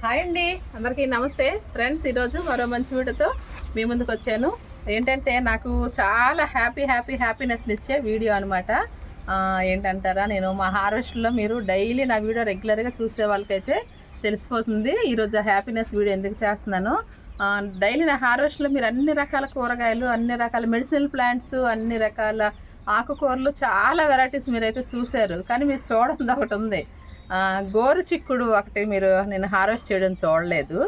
Hi అండి. అందరికీ నమస్తే. ఫ్రెండ్స్ ఈరోజు మరో మంచి వీడియోతో మీ ముందుకు వచ్చాను. ఏంటంటే నాకు చాలా హ్యాపీ హ్యాపీ హ్యాపీనెస్ని ఇచ్చే వీడియో అనమాట ఏంటంటారా నేను మా హార్వెస్ట్లో మీరు డైలీ నా వీడియో రెగ్యులర్గా చూసే వాళ్ళకైతే తెలిసిపోతుంది. ఈరోజు హ్యాపీనెస్ వీడియో ఎందుకు చేస్తున్నాను? డైలీ నా హార్వెస్ట్లో మీరు అన్ని రకాల కూరగాయలు అన్ని రకాల మెడిసినల్ ప్లాంట్స్ అన్ని రకాల ఆకుకూరలు చాలా వెరైటీస్ మీరైతే చూశారు. కానీ మీరు చూడండి ఒకటి ఉంది. గోరు చిక్కుడు ఒకటి మీరు నేను హార్వెస్ట్ చేయడం చూడలేదు.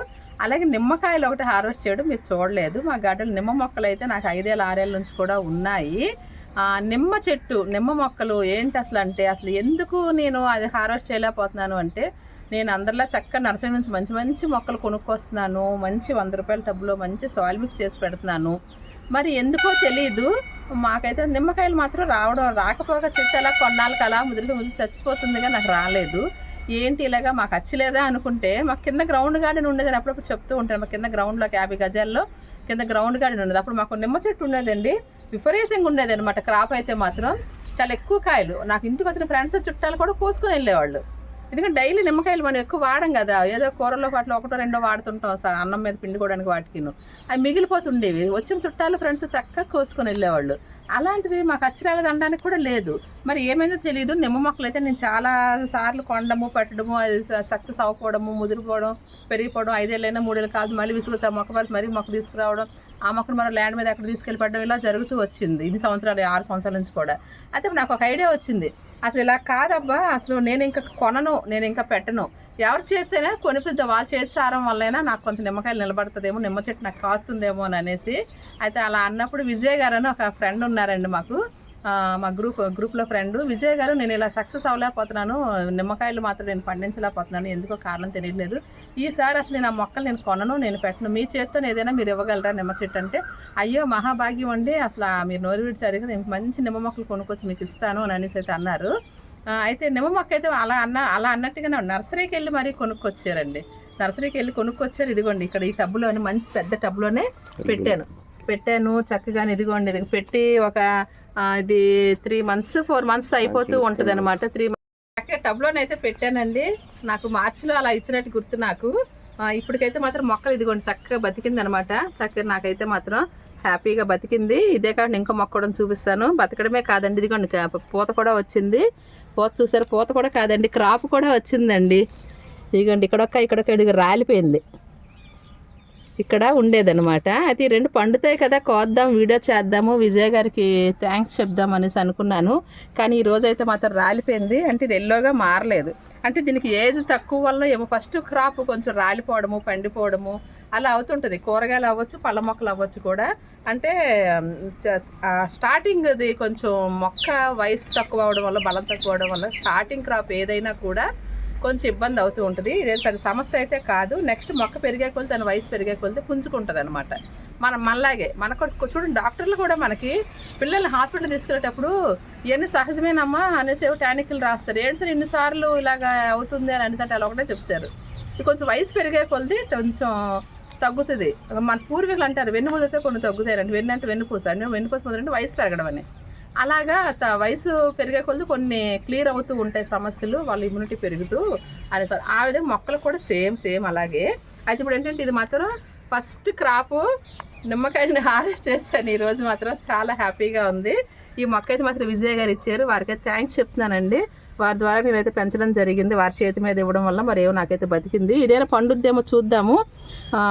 అలాగే నిమ్మకాయలు ఒకటి హార్వెస్ట్ చేయడం మీరు చూడలేదు. మా గార్డెన్ నిమ్మ మొక్కలు అయితే నాకు ఐదేళ్ళ ఆరేళ్ళ నుంచి కూడా ఉన్నాయి. నిమ్మ చెట్టు నిమ్మ మొక్కలు ఏంటి అసలు అంటే అసలు ఎందుకు నేను అది హార్వెస్ట్ చేయలేకపోతున్నాను అంటే నేను అందరిలా చక్కగా నర్సరీ నుంచి మంచి మంచి మొక్కలు కొనుక్కొస్తున్నాను. మంచి వంద రూపాయల టబ్బులో మంచి సాయిల్ మిక్స్ చేసి పెడుతున్నాను. మరి ఎందుకో తెలియదు మాకైతే నిమ్మకాయలు మాత్రం రావడం రాకపోగా చెట్టు అలా కొన్నాళ్ళకి అలా ముదిరి ముదిరి చచ్చిపోతుందిగా నాకు రాలేదు. ఏంటి ఇలాగా మాకు వచ్చలేదా అనుకుంటే మాకు కింద గ్రౌండ్ గార్డెన్ ఉండేది అని అప్పుడప్పుడు చెప్తూ ఉంటాను మా కింద గ్రౌండ్లోకి యాభై గజాల్లో కింద గ్రౌండ్ గార్డెన్ ఉండేది అప్పుడు మాకు నిమ్మ చెట్టు ఉండేదండి. విపరీతంగా ఉండేది అనమాట క్రాప్ అయితే మాత్రం చాలా ఎక్కువ కాయలు. నాకు ఇంటికి వచ్చిన ఫ్రెండ్స్ చుట్టాలు కూడా కోసుకొని వెళ్ళేవాళ్ళు. ఎందుకంటే డైలీ నిమ్మకాయలు మనం ఎక్కువ వాడం కదా. ఏదో కూరలో వాటిలో ఒకటో రెండో వాడుతుంటాం సార్ అన్నం మీద పిండుకోవడానికి వాటికి అవి మిగిలిపోతుండేవి. వచ్చిన చుట్టాలు ఫ్రెండ్స్ చక్కగా కోసుకొని వెళ్ళేవాళ్ళు. అలాంటిది మాకు అచ్చిరాలేదు అనడానికి కూడా లేదు. మరి ఏమైందో తెలియదు నిమ్మ మొక్కలు అయితే నేను చాలా సార్లు కొండము పెట్టడము అది సక్సెస్ అవ్వకపోవడము ముదిరిపోవడం పెరిగిపోవడం ఐదేళ్ళైనా మూడేళ్ళు కాదు మళ్ళీ విసుగు మొక్క పడి మరీ మొక్క తీసుకురావడం ఆ మొక్కను మనం ల్యాండ్ మీద ఎక్కడ తీసుకెళ్ళి పడడం ఇలా జరుగుతూ వచ్చింది. ఇన్ని సంవత్సరాలు ఆరు సంవత్సరాల నుంచి కూడా. అయితే నాకు ఒక ఐడియా వచ్చింది. అసలు ఇలా కాదబ్బా అసలు నేను ఇంకా కొనను నేను ఇంకా పెట్టను. ఎవరు చేస్తేనే కొనిపిద్దాం వాళ్ళ చేతి సారం వల్లైనా నాకు కొంత నిమ్మకాయలు నిలబడుతుందేమో నిమ్మ చెట్టు నాకు కాస్తుందేమో అని అనేసి అయితే అలా అన్నప్పుడు విజయ్ గారు అని ఒక ఫ్రెండ్ ఉన్నారండి మాకు. మా గ్రూప్ గ్రూప్లో ఫ్రెండ్ విజయ్ గారు నేను ఇలా సక్సెస్ అవ్వలేకపోతున్నాను. నిమ్మకాయలు మాత్రం నేను పండించలేకపోతున్నాను. ఎందుకో కారణం తెలియలేదు ఈసారి అసలు నేను ఆ మొక్కలు నేను కొనను నేను పెట్టను. మీ చేత్తో ఏదైనా మీరు ఇవ్వగలరా నిమ్మ చెట్టు అంటే? అయ్యో మహాభాగ్యం అండి. అసలు ఆ మీరు నోరు విడిచారు నేను మంచి నిమ్మ మొక్కలు కొనుక్కొచ్చి మీకు ఇస్తాను అని అనేసి అయితే అన్నారు. అయితే నిమ్మ మొక్క అయితే అలా అన్న అలా అన్నట్టుగానే నర్సరీకి వెళ్ళి మరీ కొనుక్కొచ్చారండి. నర్సరీకి వెళ్ళి కొనుక్కొచ్చారు. ఇదిగోండి ఇక్కడ ఈ టబ్బులోనే మంచి పెద్ద టబ్బులోనే పెట్టాను. పెట్టాను చక్కగా ఇదిగోండి ఇది పెట్టి ఒక ఇది త్రీ మంత్స్ ఫోర్ మంత్స్ అయిపోతూ ఉంటుంది అనమాట త్రీ చక్కగా టబ్లోనైతే పెట్టానండి. నాకు మార్చిలో అలా ఇచ్చినట్టు గుర్తు నాకు. ఇప్పటికైతే మాత్రం మొక్కలు ఇదిగోండి చక్కగా బతికింది అనమాట చక్కగా నాకైతే మాత్రం హ్యాపీగా బతికింది. ఇదే కాదు ఇంకో మొక్క కూడా చూపిస్తాను. బతకడమే కాదండి. ఇదిగోండి పూత కూడా వచ్చింది. పూత చూసారు? పూత కూడా కాదండి. క్రాప్ కూడా వచ్చిందండి. ఇదిగోండి ఇక్కడొక్క ఇక్కడొక్క ఇదిగో రాలిపోయింది. ఇక్కడ ఉండేదనమాట అయితే ఈ రెండు పండుతాయి కదా కోద్దాం వీడియో చేద్దాము. విజయ్ గారికి థ్యాంక్స్ చెప్దాం అనేసి అనుకున్నాను. కానీ ఈ అయితే మాత్రం రాలిపోయింది. అంటే ఇది ఎల్లోగా మారలేదు. అంటే దీనికి ఏజ్ తక్కువ వల్ల ఏమో ఫస్ట్ క్రాప్ కొంచెం రాలిపోవడము పండిపోవడము అలా అవుతుంటుంది. కూరగాయలు అవ్వచ్చు పళ్ళ మొక్కలు అవ్వచ్చు కూడా. అంటే స్టార్టింగ్ అది కొంచెం మొక్క వయసు తక్కువ అవడం వల్ల బలం తక్కువ అవడం వల్ల స్టార్టింగ్ క్రాప్ ఏదైనా కూడా కొంచెం ఇబ్బంది అవుతూ ఉంటుంది. ఇదేం పెద్ద సమస్య అయితే కాదు. నెక్స్ట్ మొక్క పెరిగే కొలితే దాని వయసు పెరిగే కొలితే పుంజుకుంటుంది అనమాట మనం మనలాగే మనకు చూడండి డాక్టర్లు కూడా మనకి పిల్లల్ని హాస్పిటల్ తీసుకెళ్ళేటప్పుడు ఇవన్నీ సహజమేనమ్మా అనేసి టానిక్లు రాస్తారు. ఏంటి సార్ ఇన్నిసార్లు ఇలాగా అవుతుంది అని అనేసి అంటే అలా ఒకటే చెప్తారు. కొంచెం వయసు పెరిగే కొలిది కొంచెం తగ్గుతుంది. మన పూర్వీకులు అంటారు వెన్ను ముదిరితే కొన్ని తగ్గుతాయండి వెన్ను అంటే వెన్నుపూస అంటే వెన్నుపూస ముదిరంటే వయసు పెరగడం అని అలాగా త- వయసు పెరిగే కొద్ది కొన్ని క్లియర్ అవుతూ ఉంటాయి సమస్యలు వాళ్ళ ఇమ్యూనిటీ పెరుగుతూ అనే సార్. ఆ విధంగా మొక్కలు కూడా సేమ్ సేమ్ అలాగే. అయితే ఇప్పుడు ఏంటంటే ఇది మాత్రం ఫస్ట్ క్రాపు నిమ్మకాయని హార్వెస్ట్ చేస్తాను ఈరోజు మాత్రం చాలా హ్యాపీగా ఉంది. ఈ మొక్క అయితే మాత్రం విజయ్ గారు ఇచ్చారు. వారికి థ్యాంక్స్ చెప్తున్నానండి. వారి ద్వారా నేనైతే పెంచడం జరిగింది. వారి చేతి మీద ఇవ్వడం వల్ల మరి ఏమో నాకైతే బతికింది. ఇదేనా పండుద్దేమో చూద్దాము.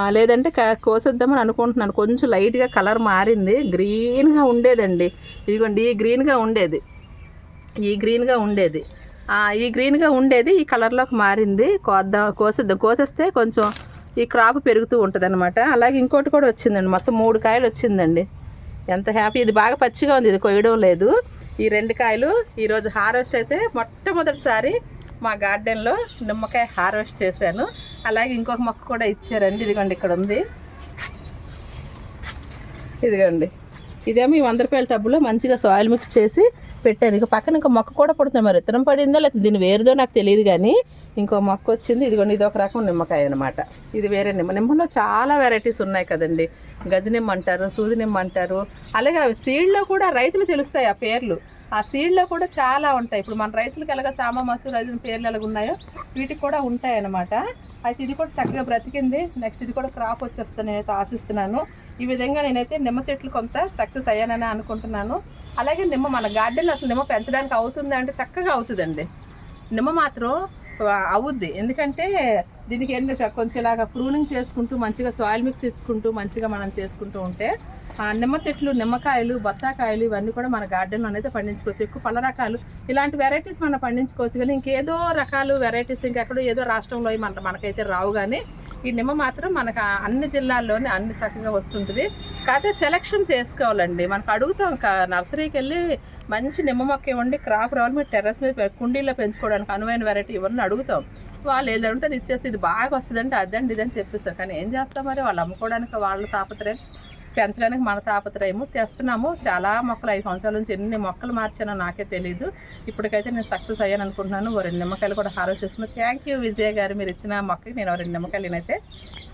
లేదంటే క- కోసేద్దామని అనుకుంటున్నాను. కొంచెం లైట్గా కలర్ మారింది. గ్రీన్గా ఉండేదండి. ఇదిగోండి ఈ గ్రీన్గా ఉండేది. ఈ గ్రీన్గా ఉండేది. ఈ గ్రీన్గా ఉండేది. ఈ కలర్లోకి మారింది. కోద్దాం కోసేద్దాం. కోసేస్తే కొంచెం ఈ క్రాప్ పెరుగుతూ ఉంటుంది అలాగే ఇంకోటి కూడా వచ్చిందండి. మొత్తం మూడు కాయలు వచ్చిందండి. ఎంత హ్యాపీ. ఇది బాగా పచ్చిగా ఉంది ఇది కొయ్యడం లేదు. ఈ రెండు కాయలు ఈరోజు హార్వెస్ట్ అయితే మొట్టమొదటిసారి మా గార్డెన్లో నిమ్మకాయ హార్వెస్ట్ చేశాను. అలాగే ఇంకొక మొక్క కూడా ఇచ్చారండి. ఇదిగోండి ఇక్కడ ఉంది. ఇదిగోండి. ఇదేమో ఈ వంద రూపాయల టబ్బులో మంచిగా సాయిల్ మిక్స్ చేసి పెట్టాను. ఇక పక్కన ఇంకో మొక్క కూడా పుడుతుంది. మరి విత్తనం పడిందో లేకపోతే దీని వేరుదో నాకు తెలియదు కానీ ఇంకో మొక్క వచ్చింది. ఇదిగోండి ఇది ఒక రకం నిమ్మకాయ అనమాట ఇది వేరే నిమ్మ నిమ్మలో చాలా వెరైటీస్ ఉన్నాయి కదండి. గజ నిమ్మ అంటారు సూది నిమ్మ అంటారు. అలాగే అవి సీడ్లో కూడా రైతులు తెలుస్తాయి ఆ పేర్లు. ఆ సీడ్లో కూడా చాలా ఉంటాయి. ఇప్పుడు మన రైసులకు ఎలాగ సామా మసూరు అది పేర్లు ఎలాగ ఉన్నాయో వీటికి కూడా ఉంటాయి అనమాట అయితే ఇది కూడా చక్కగా బ్రతికింది. నెక్స్ట్ ఇది కూడా క్రాప్ వచ్చేస్తా నేనైతే ఆశిస్తున్నాను. ఈ విధంగా నేనైతే నిమ్మ చెట్లు కొంత సక్సెస్ అయ్యానని అనుకుంటున్నాను. అలాగే నిమ్మ మన గార్డెన్ అసలు నిమ్మ పెంచడానికి అవుతుంది అంటే చక్కగా అవుతుందండి. నిమ్మ మాత్రం అవుద్ది. ఎందుకంటే దీనికి ఏంటి కొంచెం ఇలాగ ప్రూనింగ్ చేసుకుంటూ మంచిగా సాయిల్ మిక్స్ ఇచ్చుకుంటూ మంచిగా మనం చేసుకుంటూ ఉంటే ఆ నిమ్మ చెట్లు నిమ్మకాయలు బత్తాకాయలు ఇవన్నీ కూడా మన గార్డెన్లో అనేది పండించుకోవచ్చు. ఎక్కువ పళ్ళ రకాలు ఇలాంటి వెరైటీస్ మనం పండించుకోవచ్చు. కానీ ఇంకేదో రకాలు వెరైటీస్ ఇంకెక్కడో ఏదో రాష్ట్రంలో మన మనకైతే రావు కానీ ఈ నిమ్మ మాత్రం మనకు అన్ని జిల్లాల్లోనే అన్ని చక్కగా వస్తుంటుంది. కాకపోతే సెలక్షన్ చేసుకోవాలండి. మనకు అడుగుతాం నర్సరీకి వెళ్ళి మంచి నిమ్మ మొక్క ఇవ్వండి క్రాప్ రావాలి మీరు టెర్రస్ మీద కుండీలో పెంచుకోవడానికి అనువైన వెరైటీ ఇవన్నీ అడుగుతాం. వాళ్ళు ఏదో ఉంటే అది ఇచ్చేస్తే ఇది బాగా వస్తుందంటే అదండి ఇదని చెప్పిస్తారు. కానీ ఏం చేస్తాం మరి? వాళ్ళు అమ్ముకోవడానికి వాళ్ళ తాపత్రయం. పెంచడానికి మన తాపత్రయము తెస్తున్నాము. చాలా మొక్కలు ఐదు సంవత్సరాల నుంచి ఎన్ని మొక్కలు మార్చానో నాకే తెలియదు ఇప్పటికైతే నేను సక్సెస్ అయ్యాను అనుకుంటున్నాను. ఓ రెండు నిమ్మకాయలు కూడా హార్వెస్ట్ చేసుకున్నాను. థ్యాంక్ యూ విజయ్ గారు. మీరు ఇచ్చిన మొక్కకి నేను రెండు నిమ్మకాయలు నేనైతే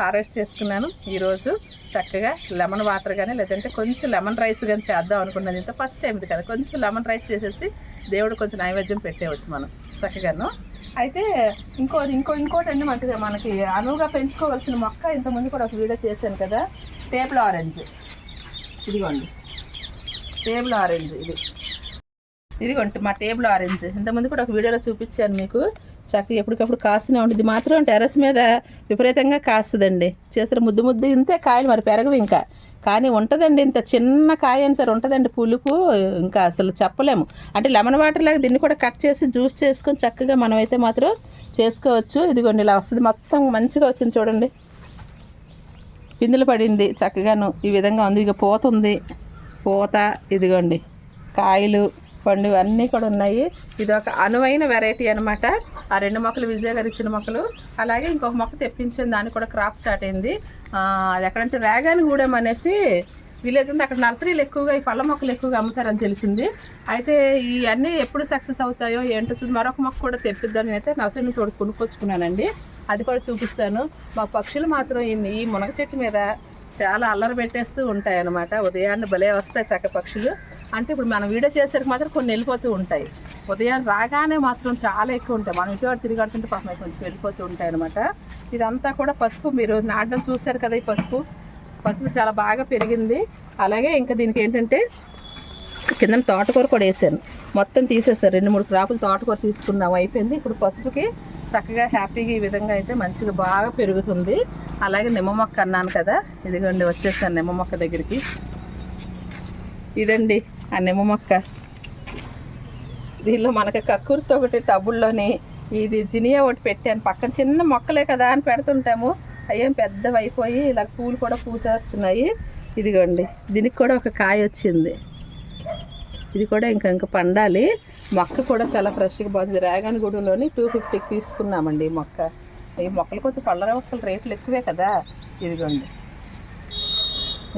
హార్వెస్ట్ చేసుకున్నాను. ఈరోజు చక్కగా లెమన్ వాటర్ కానీ లేదంటే కొంచెం లెమన్ రైస్ కానీ చేద్దాం అనుకున్నది ఇంత ఫస్ట్ టైం ఇది కదా. కొంచెం లెమన్ రైస్ చేసేసి దేవుడు కొంచెం నైవేద్యం పెట్టేవచ్చు మనం చక్కగాను. అయితే ఇంకో ఇంకో ఇంకోటి అండి మనకి మనకి అనువుగా పెంచుకోవాల్సిన మొక్క ఇంతకుముందు కూడా ఒక వీడియో చేశాను కదా. Table orange. ఇదిగోండి. టేబుల్ ఆరెంజ్ ఇది. ఇదిగోండి మా టేబుల్ ఆరెంజ్. ఇంతకుముందు కూడా ఒక వీడియోలో చూపించాను మీకు. చక్కగా ఎప్పటికప్పుడు కాస్తూనే ఉంటుంది ఇది మాత్రం టెర్రస్ మీద విపరీతంగా కాస్తుందండి. చేసిన ముద్దు ముద్దు ఇంతే కాయలు మరి పెరగవు ఇంకా. కానీ ఉంటుందండి ఇంత చిన్న కాయ అని సరే ఉంటుందండి పులుపు. ఇంకా అసలు చెప్పలేము. అంటే లెమన్ వాటర్ లాగా దీన్ని కూడా కట్ చేసి జ్యూస్ చేసుకొని చక్కగా మనమైతే మాత్రం చేసుకోవచ్చు. ఇదిగోండి ఇలా వస్తుంది. మొత్తం మంచిగా వచ్చింది చూడండి. పిందులు పడింది. చక్కగాను ఈ విధంగా ఉంది. ఇక పూత ఉంది. పూత ఇదిగోండి. కాయలు పండు అన్నీ కూడా ఉన్నాయి. ఇది ఒక అనువైన వెరైటీ అనమాట ఆ రెండు మొక్కలు విజయ గారు ఇచ్చిన మొక్కలు. అలాగే ఇంకొక మొక్క తెప్పించిన దానికి కూడా క్రాప్ స్టార్ట్ అయింది. అది ఎక్కడంటే రేగాని గూడెం అనేసి విలేజ్ ఉంది అక్కడ నర్సరీలు ఎక్కువగా ఈ పళ్ళ మొక్కలు ఎక్కువగా అమ్ముతారని తెలిసింది. అయితే ఇవన్నీ ఎప్పుడు సక్సెస్ అవుతాయో ఏంటో చూసి మరొక మొక్క కూడా తెప్పిద్దామని అయితే నర్సరీ నుంచి ఒకటి కొనుక్కొచ్చుకున్నానండి. అది కూడా చూపిస్తాను. మా పక్షులు మాత్రం ఈ మునగ చెట్టు మీద చాలా అల్లరి పెట్టేస్తూ ఉంటాయి అన్నమాట ఉదయాన్నే భలే వస్తాయి చక్క పక్షులు. అంటే ఇప్పుడు మనం వీడియో చేసేసరికి మాత్రం కొన్ని వెళ్ళిపోతూ ఉంటాయి. ఉదయం రాగానే మాత్రం చాలా ఎక్కువ ఉంటాయి. మనం ఇటు తిరిగాడుతుంటే పాపం కొంచెం వెళ్ళిపోతూ ఉంటాయి అనమాట ఇదంతా కూడా పసుపు. మీరు నాటడం చూశారు కదా ఈ పసుపు. పసుపు చాలా బాగా పెరిగింది. అలాగే ఇంకా దీనికి ఏంటంటే కింద తోటకూర కూడా వేసాను. మొత్తం తీసేసారు. రెండు మూడు క్రాపులు తోటకూర తీసుకున్నాం. అయిపోయింది. ఇప్పుడు పసుపుకి చక్కగా హ్యాపీగా ఈ విధంగా అయితే మంచిగా బాగా పెరుగుతుంది. అలాగే నిమ్మ మొక్క అన్నాను కదా. ఇదిగోండి వచ్చేసాను నిమ్మ మొక్క దగ్గరికి. ఇదండి ఆ నిమ్మ మొక్క. దీనిలో మనకి కక్కుర్తో ఒకటి టబుల్లోని ఇది జినియా ఒకటి పెట్టాను. పక్కన చిన్న మొక్కలే కదా అని పెడుతుంటాము. అయ్యేం పెద్దవి అయిపోయి ఇలా పూలు కూడా పూసేస్తున్నాయి. ఇదిగోండి దీనికి కూడా ఒక కాయ వచ్చింది. ఇది కూడా ఇంకా ఇంకా పండాలి. మొక్క కూడా చాలా ఫ్రెష్గా బాగుంది. రేగాన్ టూ ఫిఫ్టీకి తీసుకున్నామండి ఈ మొక్క. ఈ మొక్కలు కొంచెం పళ్ళ మొక్కలు రేట్లు ఎక్కువే కదా. ఇదిగోండి.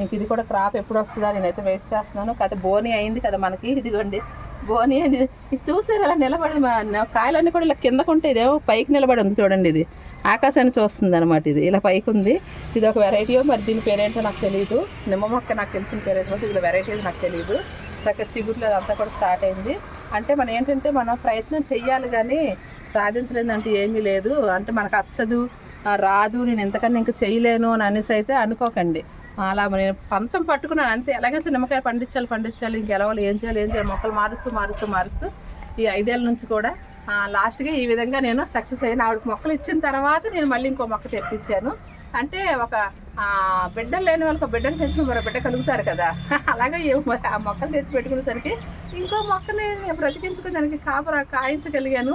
ఇంక ఇది కూడా క్రాప్ ఎప్పుడు వస్తుందా? నేనైతే వెయిట్ చేస్తున్నాను. కదా బోని అయింది కదా మనకి. ఇదిగోండి. బోని అయింది. ఇది చూసారు? అలా నిలబడి మా- కాయలన్నీ కూడా ఇలా కిందకు ఉంటే ఇదేమో పైకి నిలబడి ఉంది చూడండి ఇది. ఆకాశాన్ని చూస్తుంది అనమాట ఇది. ఇలా పైకి ఉంది. ఇది ఒక వెరైటీయో మరి దీని పేరేంటో నాకు తెలియదు నిమ్మ మొక్క నాకు తెలిసిన పేరేంటో ఇది వెరైటీ నాకు తెలియదు చక్కగా చిగురులో అదంతా కూడా స్టార్ట్ అయింది. అంటే మనం ఏంటంటే మనం ప్రయత్నం చెయ్యాలి కానీ సాధించలేదంటే ఏమీ లేదు. అంటే మనకు అచ్చదు రాదు నేను ఎంతకన్నా ఇంకా చేయలేను అని అనేసి అయితే అనుకోకండి. అలా నేను పంతం పట్టుకున్నాను అంతే. ఎలాగైతే నిమ్మకాయ పండించాలి పండించాలి ఇంకెలవాలి ఏం చేయాలి ఏం చేయాలి మొక్కలు మారుస్తూ మారుస్తూ మారుస్తూ ఈ ఐదేళ్ళ నుంచి కూడా లాస్ట్గా ఈ విధంగా నేను సక్సెస్ అయ్యాను. ఆవిడకి మొక్కలు ఇచ్చిన తర్వాత నేను మళ్ళీ ఇంకో మొక్క తెప్పించాను. అంటే ఒక బిడ్డలు లేని వాళ్ళకి ఒక బిడ్డను తెచ్చిన మరో బిడ్డ కలుగుతారు కదా. అలాగే ఆ మొక్కలు తెచ్చి పెట్టుకునేసరికి ఇంకో మొక్కని నేను బ్రతికించుకుని దానికి కాపురా కాయించగలిగాను.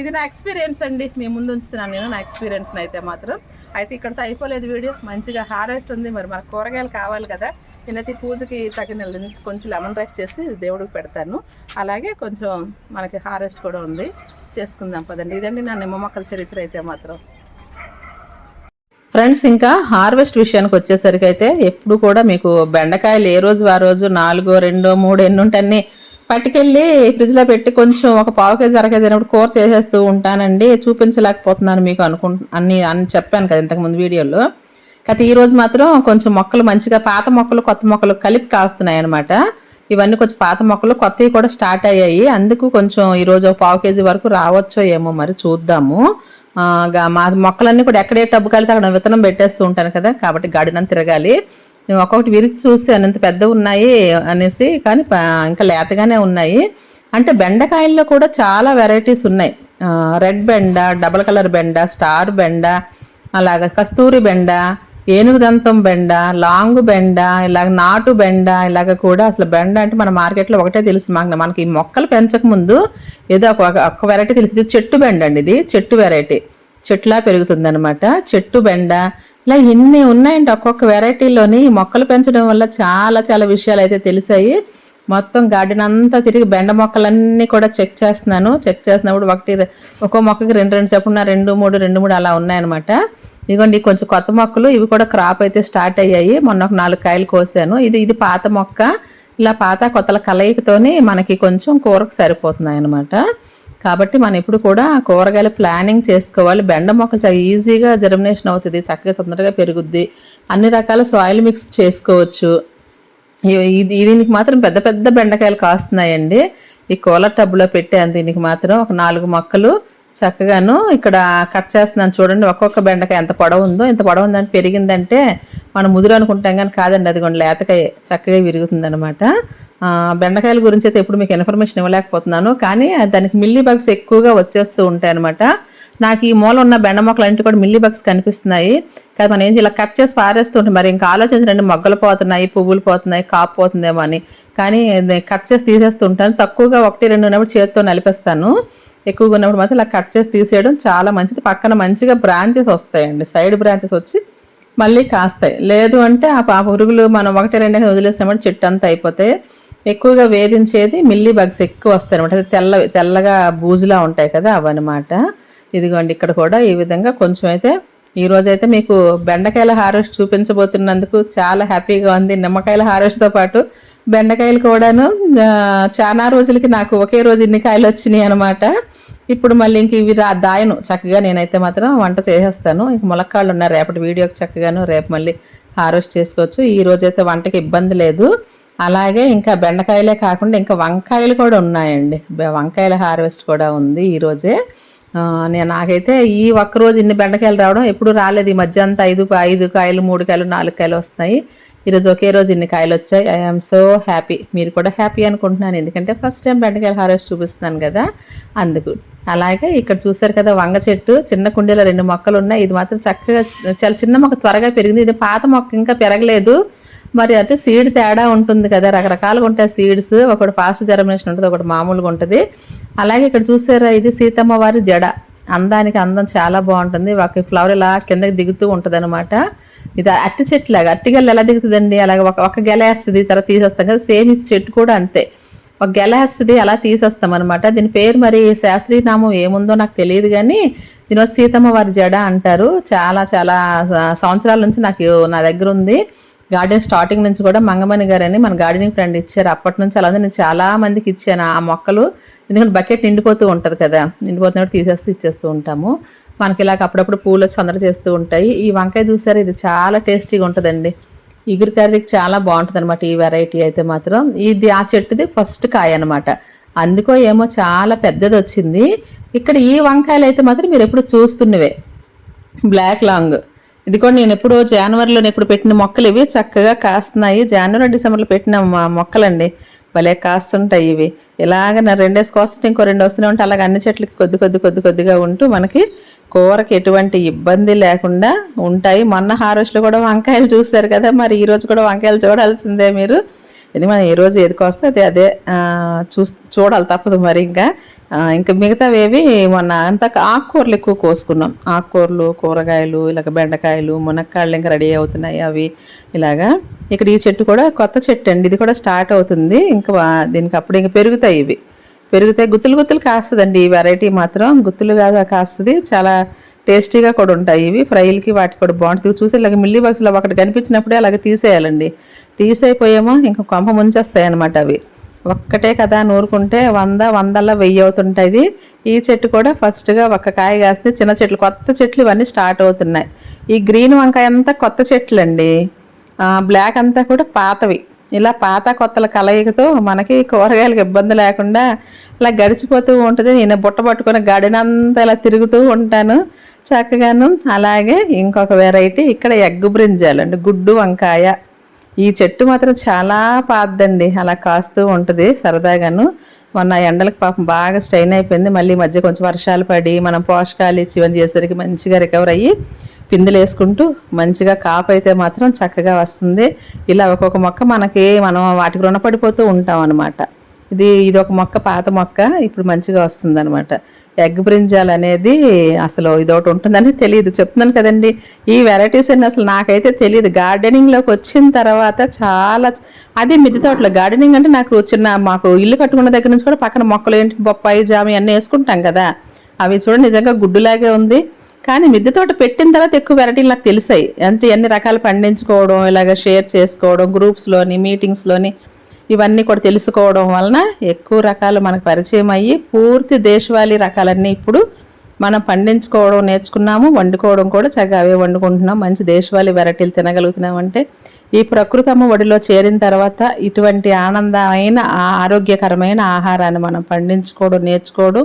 ఇది నా ఎక్స్పీరియన్స్ అండి. మీ ముందు ఉంచుతున్నాను నేను నా ఎక్స్పీరియన్స్ని అయితే మాత్రం. అయితే ఇక్కడతో అయిపోలేదు వీడియో. మంచిగా హార్వెస్ట్ ఉంది. మరి మనకు కూరగాయలు కావాలి కదా. నేనైతే పూజకి తగిన నుంచి కొంచెం లెమన్ రైస్ చేసి దేవుడికి పెడతాను. అలాగే కొంచెం మనకి హార్వెస్ట్ కూడా ఉంది. చేసుకుందాం పదండి. ఇదండి నా నిమ్మ మొక్కల చరిత్ర అయితే మాత్రం. ఫ్రెండ్స్ ఇంకా హార్వెస్ట్ విషయానికి వచ్చేసరికి అయితే ఎప్పుడు కూడా మీకు బెండకాయలు ఏ రోజు ఆ రోజు నాలుగో రెండో మూడు ఎన్నుంటన్నీ పట్టుకెళ్ళి ఫ్రిడ్జ్లో పెట్టి కొంచెం ఒక పావు కేజీ అర కేజీ అయినప్పుడు కూర చేసేస్తూ ఉంటానండి. చూపించలేకపోతున్నాను మీకు అనుకు అన్ని అని చెప్పాను కదా ఇంతకుముందు వీడియోలో. కాకపోతే ఈరోజు మాత్రం కొంచెం మొక్కలు మంచిగా పాత మొక్కలు కొత్త మొక్కలు కలిపి కాస్తున్నాయి అనమాట ఇవన్నీ కొంచెం పాత మొక్కలు కొత్తవి కూడా స్టార్ట్ అయ్యాయి. అందుకు కొంచెం ఈరోజు ఒక పావు కేజీ వరకు రావచ్చో ఏమో మరి చూద్దాము. మా మొక్కలన్నీ కూడా ఎక్కడే టబ్బు కలితే అక్కడ విత్తనం పెట్టేస్తూ ఉంటాను కదా కాబట్టి గాడిన తిరగాలి. ఒక్కొక్కటి విరిచి చూస్తే అంత పెద్ద ఉన్నాయి అనేసి కానీ ఇంకా లేతగానే ఉన్నాయి. అంటే బెండకాయల్లో కూడా చాలా వెరైటీస్ ఉన్నాయి. రెడ్ బెండ డబల్ కలర్ బెండ స్టార్ బెండ అలాగ కస్తూరి బెండ ఏనుగు దంతం బెండ లాంగ్ బెండ ఇలాగ నాటు బెండ ఇలాగ కూడా అసలు బెండ అంటే మన మార్కెట్లో ఒకటే తెలుసు మాకు. మనకి ఈ మొక్కలు పెంచకముందు ఏదో ఒక ఒక్క వెరైటీ తెలుసు. ఇది చెట్టు బెండ అండి ఇది. చెట్టు వెరైటీ చెట్లా పెరుగుతుంది అనమాట చెట్టు బెండ ఇలా ఎన్ని ఉన్నాయండి ఒక్కొక్క వెరైటీలోని ఈ మొక్కలు పెంచడం వల్ల చాలా చాలా విషయాలు అయితే తెలిసాయి. మొత్తం గార్డెన్ అంతా తిరిగి బెండ మొక్కలన్నీ కూడా చెక్ చేస్తున్నాను. చెక్ చేసినప్పుడు ఒకటి ఒక్కో మొక్కకి రెండు రెండు చెప్పున రెండు మూడు రెండు మూడు అలా ఉన్నాయన్నమాట. ఇదిగోండి కొంచెం కొత్త మొక్కలు ఇవి కూడా క్రాప్ అయితే స్టార్ట్ అయ్యాయి. మొన్న ఒక నాలుగు కాయలు కోసాను. ఇది ఇది పాత మొక్క. ఇలా పాత కొత్తల కలయికతోనే మనకి కొంచెం కూరకు సరిపోతున్నాయి అనమాట కాబట్టి మనం ఇప్పుడు కూడా కూరగాయలు ప్లానింగ్ చేసుకోవాలి. బెండ మొక్క చాలా ఈజీగా జర్మినేషన్ అవుతుంది. చక్కగా తొందరగా పెరుగుద్ది. అన్ని రకాల సాయిల్ మిక్స్ చేసుకోవచ్చు. ఇది దీనికి మాత్రం పెద్ద పెద్ద బెండకాయలు కాస్తున్నాయండి. ఈ కూలర్ టబ్లో పెట్టాను. దీనికి మాత్రం ఒక నాలుగు మొక్కలు. చక్కగాను ఇక్కడ కట్ చేస్తున్నాను చూడండి. ఒక్కొక్క బెండకాయ ఎంత పొడవు ఉందో ఇంత పొడవు ఉందని పెరిగిందంటే మనం ముదురు అనుకుంటాం కానీ కాదండి. అది కొన్ని లేతకాయ చక్కగా విరుగుతుంది అనమాట బెండకాయల గురించి అయితే ఎప్పుడు మీకు ఇన్ఫర్మేషన్ ఇవ్వలేకపోతున్నాను కానీ దానికి మిల్లీ బగ్స్ ఎక్కువగా వచ్చేస్తూ ఉంటాయి అనమాట నాకు ఈ మూల ఉన్న బెండ మొక్కలు అన్నిటి కూడా మిల్లీ బగ్స్ కనిపిస్తున్నాయి. కానీ మనం ఏం ఇలా కట్ చేసి పారేస్తూ ఉంటాం మరి ఇంకా ఆలోచించండి మొగ్గలు పోతున్నాయి పువ్వులు పోతున్నాయి కాపు పోతుందేమో అని. కానీ కట్ చేసి తీసేస్తుంటాను తక్కువగా ఒకటి రెండు ఉన్నప్పుడు చేతితో నలిపేస్తాను. ఎక్కువగా ఉన్నప్పుడు మాత్రం ఇలా కట్ చేసి తీసేయడం చాలా మంచిది. పక్కన మంచిగా బ్రాంచెస్ వస్తాయండి. సైడ్ బ్రాంచెస్ వచ్చి మళ్ళీ కాస్తాయి. లేదు అంటే ఆ పాప పురుగులు మనం ఒకటి రెండు వదిలేసామంటే చెట్టు అంతా అయిపోతాయి ఎక్కువగా వేధించేది మిల్లీ బగ్స్ ఎక్కువ వస్తాయి అనమాట అది తెల్ల తెల్లగా బూజులా ఉంటాయి కదా అవన్నమాట. ఇదిగోండి ఇక్కడ కూడా ఈ విధంగా కొంచెం అయితే ఈ రోజైతే మీకు బెండకాయల హార్వెస్ట్ చూపించబోతున్నందుకు చాలా హ్యాపీగా ఉంది. నిమ్మకాయల హార్వెస్ట్తో పాటు బెండకాయలు కూడాను చాలా రోజులకి నాకు ఒకే రోజు ఇన్ని కాయలు వచ్చినాయి అనమాట ఇప్పుడు మళ్ళీ ఇంక ఇవి రా దాయను. చక్కగా నేనైతే మాత్రం వంట చేసేస్తాను. ఇంక ములక్కాళ్ళు ఉన్నారు. రేపటి వీడియోకి చక్కగాను రేపు మళ్ళీ హార్వెస్ట్ చేసుకోవచ్చు. ఈ రోజైతే వంటకి ఇబ్బంది లేదు. అలాగే ఇంకా బెండకాయలే కాకుండా ఇంకా వంకాయలు కూడా ఉన్నాయండి. వంకాయల హార్వెస్ట్ కూడా ఉంది ఈరోజే నేను నాకైతే ఈ ఒక్క రోజు ఇన్ని బెండకాయలు రావడం ఎప్పుడు రాలేదు. ఈ మధ్య అంతా ఐదు ఐదు కాయలు మూడు కాయలు నాలుగు కాయలు వస్తాయి. ఈరోజు ఒకే రోజు ఇన్ని కాయలు వచ్చాయి. ఐఎమ్ సో హ్యాపీ మీరు కూడా హ్యాపీ అనుకుంటున్నాను. ఎందుకంటే ఫస్ట్ టైం బెండకాయలు హార్వెస్ట్ చూపిస్తున్నాను కదా. అందుకు. అలాగే ఇక్కడ చూసారు కదా వంగ చెట్టు. చిన్న కుండీలో రెండు మొక్కలు ఉన్నాయి. ఇది మాత్రం చక్కగా చాలా చిన్న మొక్క త్వరగా పెరిగింది. ఇది పాత మొక్క ఇంకా పెరగలేదు. మరి అంటే సీడ్ తేడా ఉంటుంది కదా రకరకాలుగా ఉంటాయి సీడ్స్ ఒకటి ఫాస్ట్ జర్మినేషన్ ఉంటుంది ఒకటి మామూలుగా ఉంటుంది. అలాగే ఇక్కడ చూసారా ఇది సీతమ్మ వారి జడ. అందానికి అందం చాలా బాగుంటుంది. ఒక ఫ్లవర్ ఇలా కిందకి దిగుతూ ఉంటుంది అనమాట ఇది అట్టి చెట్టు లాగా అట్టిగల్లు ఎలా దిగుతుందండి? అలాగే ఒక ఒక గెలేస్తుంది తర్వాత తీసేస్తాం కదా సేమ్ ఈ చెట్టు కూడా అంతే. ఒక గెలేస్తుంది అలా తీసేస్తాం అనమాట దీని పేరు మరి శాస్త్రీనామం ఏముందో నాకు తెలియదు కానీ దీనివల్ల సీతమ్మ వారి జడ అంటారు. చాలా చాలా సంవత్సరాల నుంచి నాకు నా దగ్గర ఉంది. గార్డెన్ స్టార్టింగ్ నుంచి కూడా మంగమణి గారు అని మన గార్డెనింగ్ ఫ్రెండ్ ఇచ్చారు. అప్పటి నుంచి అలాగే నేను చాలా మందికి ఇచ్చాను. ఆ మొక్కలు ఎందుకంటే బకెట్ నిండిపోతూ ఉంటుంది కదా. నిండిపోతున్నప్పుడు తీసేస్తూ ఇచ్చేస్తూ ఉంటాము. మనకి ఇలాగ అప్పుడప్పుడు పూలు వచ్చి సందడి చేస్తూ ఉంటాయి. ఈ వంకాయ చూసారు? ఇది చాలా టేస్టీగా ఉంటుందండి. ఇగురు కర్రీకి చాలా బాగుంటుంది అనమాట ఈ వెరైటీ అయితే మాత్రం. ఇది ఆ చెట్టుది ఫస్ట్ కాయ అనమాట అందుకో ఏమో చాలా పెద్దది వచ్చింది. ఇక్కడ ఈ వంకాయలు అయితే మాత్రం మీరు ఎప్పుడు చూస్తున్నవే. Black long. ఇది కూడా నేను ఎప్పుడో జనవరిలో ఎప్పుడు పెట్టిన మొక్కలు ఇవి చక్కగా కాస్తున్నాయి. జనవరి డిసెంబర్లో పెట్టిన మొక్కలండి. భలే కాస్తుంటాయి ఇవి. ఇలాగ నా రెండేసి కోసం ఇంకో రెండు వస్తూనే ఉంటే అలాగ అన్ని చెట్లకి కొద్ది కొద్ది కొద్ది కొద్దిగా ఉంటూ మనకి కూరకి ఎటువంటి ఇబ్బంది లేకుండా ఉంటాయి. మొన్న హార్వెస్ట్లో కూడా వంకాయలు చూస్తారు కదా మరి ఈరోజు కూడా వంకాయలు చూడాల్సిందే మీరు. ఇది మనం ఏ రోజు ఏది కోస్తే అదే అదే చూ చూడాలి తప్పదు మరి ఇంకా. ఇంకా మిగతావేవి మొన్న అంత ఆకుకూరలు ఎక్కువ కోసుకున్నాం. ఆకుకూరలు కూరగాయలు ఇలాగ బెండకాయలు మునక్కాయలు ఇంకా రెడీ అవుతున్నాయి అవి ఇలాగా. ఇక్కడ ఈ చెట్టు కూడా కొత్త చెట్టు అండి. ఇది కూడా స్టార్ట్ అవుతుంది. ఇంకా దీనికి అప్పుడు ఇంకా పెరుగుతాయి ఇవి. పెరుగుతాయి. గుత్తులు గుత్తులు కాస్తుందండి. ఈ వెరైటీ మాత్రం గుత్తులుగా కాస్తుంది. చాలా టేస్టీగా కూడా ఉంటాయి ఇవి. ఫ్రైలకి వాటికి కూడా బాగుంటుంది చూసి ఇలాగ మిల్లీ బాక్స్లో ఒకటి కనిపించినప్పుడే అలాగే తీసేయాలండి. తీసేపోయేమో ఇంకా కొంప ముంచేస్తాయి అనమాట అవి. ఒక్కటే కదా నూరుకుంటే వంద వందల వెయ్యి అవుతుంటుంది ఈ చెట్టు కూడా ఫస్ట్గా ఒక్క కాయ కాస్తే చిన్న చెట్లు కొత్త చెట్లు ఇవన్నీ స్టార్ట్ అవుతున్నాయి. ఈ గ్రీన్ వంకాయ అంతా కొత్త చెట్లు అండి బ్లాక్ అంతా కూడా పాతవి. ఇలా పాత కొత్తల కలయికతో మనకి కూరగాయలకు ఇబ్బంది లేకుండా ఇలా గడిచిపోతూ ఉంటుంది. నేను బుట్ట పట్టుకుని గడినంతా ఇలా తిరుగుతూ ఉంటాను చక్కగాను. అలాగే ఇంకొక వెరైటీ ఇక్కడ ఎగ్గు బ్రింజాలండి గుడ్డు వంకాయ. ఈ చెట్టు మాత్రం చాలా పాతదండి. అలా కాస్తూ ఉంటుంది సరదాగాను. మొన్న ఎండలకు పాపం బాగా స్ట్రెయిన్ అయిపోయింది. మళ్ళీ మధ్య కొంచెం వర్షాలు పడి మనం పోషకాలు ఇచ్చి ఇవన్నీ చేసరికి మంచిగా రికవర్ అయ్యి పిందులు వేసుకుంటూ మంచిగా కాపు అయితే మాత్రం చక్కగా వస్తుంది. ఇలా ఒక్కొక్క మొక్క మనకి మనం వాటికి రుణపడిపోతూ ఉంటాం అనమాట ఇది ఇది ఒక మొక్క పాత మొక్క ఇప్పుడు మంచిగా వస్తుంది అనమాట ఎగ్ బ్రింజాల్ అనేది అసలు ఇదొకటి ఉంటుందని తెలియదు. చెప్తున్నాను కదండి ఈ వెరైటీస్ అన్ని అసలు నాకైతే తెలియదు. గార్డెనింగ్లోకి వచ్చిన తర్వాత చాలా అది మిద్దె తోటలో గార్డెనింగ్ అంటే నాకు చిన్న మాకు ఇల్లు కట్టుకున్న దగ్గర నుంచి కూడా పక్కన మొక్కలు ఏంటి బొప్పాయి జామి అన్నీ వేసుకుంటాం కదా. అవి చూడండి నిజంగా గుడ్డులాగే ఉంది. కానీ మిద్దె తోట పెట్టిన తర్వాత ఎక్కువ వెరైటీలు నాకు తెలిసాయి. అంటే ఎన్ని రకాలు పండించుకోవడం ఇలాగ షేర్ చేసుకోవడం గ్రూప్స్లోని మీటింగ్స్లోని ఇవన్నీ కూడా తెలుసుకోవడం వలన ఎక్కువ రకాలు మనకు పరిచయం అయ్యి పూర్తి దేశవాళీ రకాలన్నీ ఇప్పుడు మనం పండించుకోవడం నేర్చుకున్నాము వండుకోవడం కూడా చక్కగా అవే వండుకుంటున్నాం. మంచి దేశవాళీ వెరైటీలు తినగలుగుతున్నాం అంటే ఈ ప్రకృతమ్మ ఒడిలో చేరిన తర్వాత ఇటువంటి ఆనందమైన ఆరోగ్యకరమైన ఆహారాన్ని మనం పండించుకోవడం నేర్చుకోవడం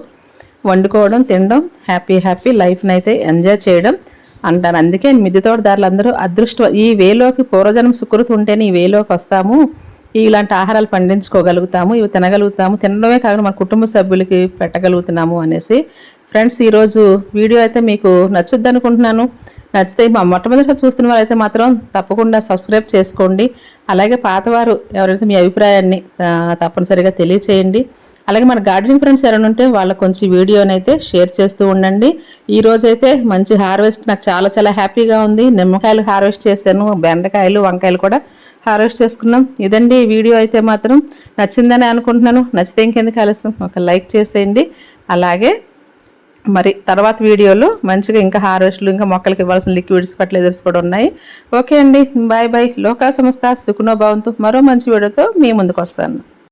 వండుకోవడం తినడం హ్యాపీ హ్యాపీ లైఫ్ని అయితే ఎంజాయ్ చేయడం అంటాను అందుకే మిద్దె తోటదారులందరూ అదృష్ట ఈ వేలోకి పూర్వజనం సుకృతి ఉంటేనే ఈ వేలోకి వస్తాము. ఇలాంటి ఆహారాలు పండించుకోగలుగుతాము ఇవి తినగలుగుతాము తినడమే కాకుండా మన కుటుంబ సభ్యులకి పెట్టగలుగుతున్నాము అనేసి ఫ్రెండ్స్ ఈరోజు వీడియో అయితే మీకు నచ్చుద్ది అనుకుంటున్నాను నచ్చితే మా మొట్టమొదటిగా చూస్తున్న వారైతే మాత్రం తప్పకుండా సబ్స్క్రైబ్ చేసుకోండి. అలాగే పాతవారు ఎవరైతే మీ అభిప్రాయాన్ని తప్పనిసరిగా తెలియచేయండి. అలాగే మన గార్డెనింగ్ ఫ్రెండ్స్ ఎవరైనా ఉంటే వాళ్ళకి కొంచెం వీడియోని అయితే షేర్ చేస్తూ ఉండండి. ఈ రోజైతే మంచి హార్వెస్ట్ నాకు చాలా చాలా హ్యాపీగా ఉంది. నిమ్మకాయలు హార్వెస్ట్ చేశాను బెండకాయలు వంకాయలు కూడా హార్వెస్ట్ చేసుకున్నాం. ఇదండి ఈ వీడియో అయితే మాత్రం నచ్చిందని అనుకుంటున్నాను. నచ్చితే ఇంకెందుకు ఆలస్యం? ఒక లైక్ చేసేయండి. అలాగే మరి తర్వాత వీడియోలో మంచిగా ఇంకా హార్వెస్ట్లు ఇంకా మొక్కలకి ఇవ్వాల్సిన లిక్విడ్స్ ఫర్టిలైజర్స్ కూడా ఉన్నాయి. ఓకే అండి బాయ్ బాయ్. లోకా సంస్థ సుఖనో భవంతు. మరో మంచి వీడియోతో మీ ముందుకు వస్తాను.